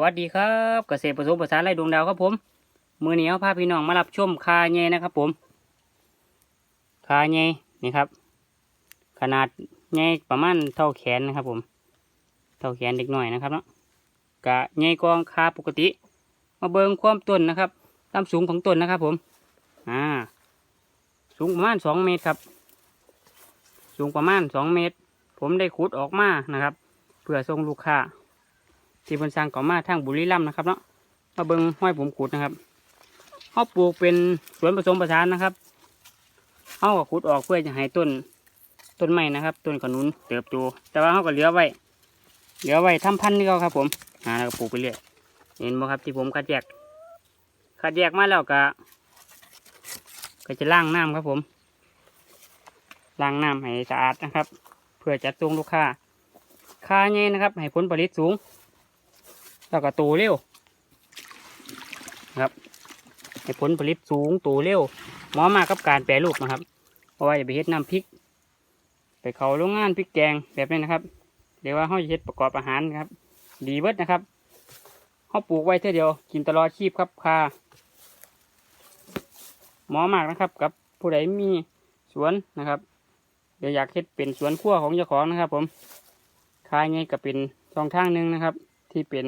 วัสดีครับเกษตรผสมผสานไร่ดวงดาวครับผม มือเหนี้เอาพาพี่น้องมารับชมคาเงยนะครับผมคาเงยนี่ครับ ขนาดเงยประมาณเท่าแขนนะครับผม เท่าแขนเด็กหน่อยนะครับเนาะกะเงยกองคาปกติ มาเบิงความต้นนะครับตามสูงของต้นนะครับผมอ่าสูงประมาณสองเมตรครับ สูงประมาณสองเมตร ผมได้ขุดออกมานะครับ เพื่อส่งลูกค้า ที่เพิ่นสร้างก่อมาทางบุรีรัมย์นะครับเนาะมาเบิ่งห้อยผมขุดนะครับเขาปลูกเป็นสวนผสมผสานนะครับเขาก็ขุดออกเพื่อจะให้ต้นต้นไม้นะครับ ต้นขนุนเติบโตแต่ว่าเขาก็เหลือไว้เหลือไว้ทำพันธุ์นี่เขาครับผมอ่าแล้วก็ปลูกไปเรื่อยเห็นบ่ครับที่ผมคัดแยกคัดแยกมาแล้วก็ก็จะล้างน้ำครับผมล้างน้ำให้สะอาดนะครับ เพื่อจัดส่งลูกค้าค่าเงี้นะครับ ให้ผลผลิตสูง แล้วก็โตเร็วนะครับให้ผลผลิตสูงโตเร็วเหมาะมากกับการแปรรูปนะครับ เพราะว่าอย่าไปเฮ็ดน้ำพริก ไปเขาโรงงานพริกแกงแบบนี้นะครับเดี๋ยวว่าเขาจะเฮ็ดประกอบอาหารครับ ดีเบิร์ดนะครับเขาปลูกไว้เท่าเดียว กินตลอดชีพครับคาเหมาะมากนะครับ กับผู้ใดมีสวนนะครับเดี๋ยวอยากเฮ็ดเป็นสวนครัวของเจ้าของนะครับ ผมคายไงก็เป็นช่องทางหนึ่งนะครับ ที่เป็น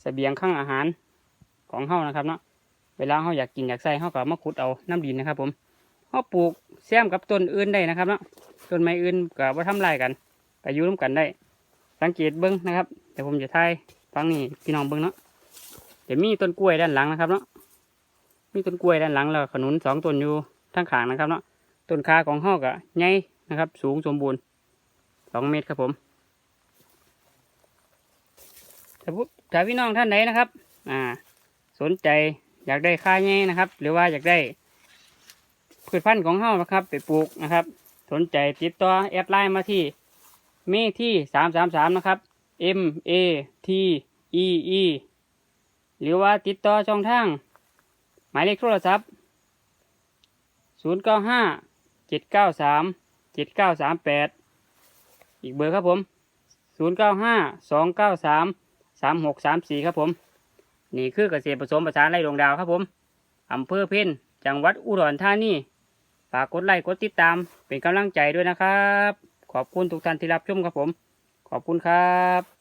เสบียงข้างอาหารของเฮานะครับเนาะเวลาเฮาอยากกินอยากใส่เฮาก็มาขุดเอาน้ำดินนะครับ ผมเฮาปลูกแซมกับต้นอื่นได้นะครับเนาะต้นไม้อื่นก็บ่ทำลายกันก็อยู่ร่วมกันได้ สังเกตเบิ้งนะครับเดี๋ยวผมจะถ่ายฟังนี่พี่น้องเบิ้งเนาะเดี๋ยวมีต้นกล้วยด้านหลังนะครับเนาะมีต้นกล้วยด้านหลังแล้วขนุนสองต้นอยู่ทั้งขางนะครับเนาะต้นคาของเฮาก็ใหญ่นะครับ สูงสมบูรณ์สองเมตรครับผม ถ้าพี่น้องท่านไหนนะครับ อ่า สนใจอยากได้ค่าแง่นะครับ หรือว่าอยากได้พืชพันธุ์ของเฮานะครับ ไปปลูกนะครับ สนใจติดต่อแอดไลน์มาที่เมที่สามสามสามนะครับ M A T E E หรือว่าติดต่อช่องทาง หมายเลขโทรศัพท์ 0 9 5 7 9 3 7 9 3 8 อีกเบอร์ครับผม 0 9 5 2 9 3 สามหกสามสี่ครับผม นี่คือเกษตรผสมผสานไร่ดวงดาวครับผมอำเภอเพ่นจังหวัดอุดรธานีฝากกดไลค์กดติดตามเป็นกำลังใจด้วยนะครับ ขอบคุณทุกท่านที่รับชมครับผม ขอบคุณครับ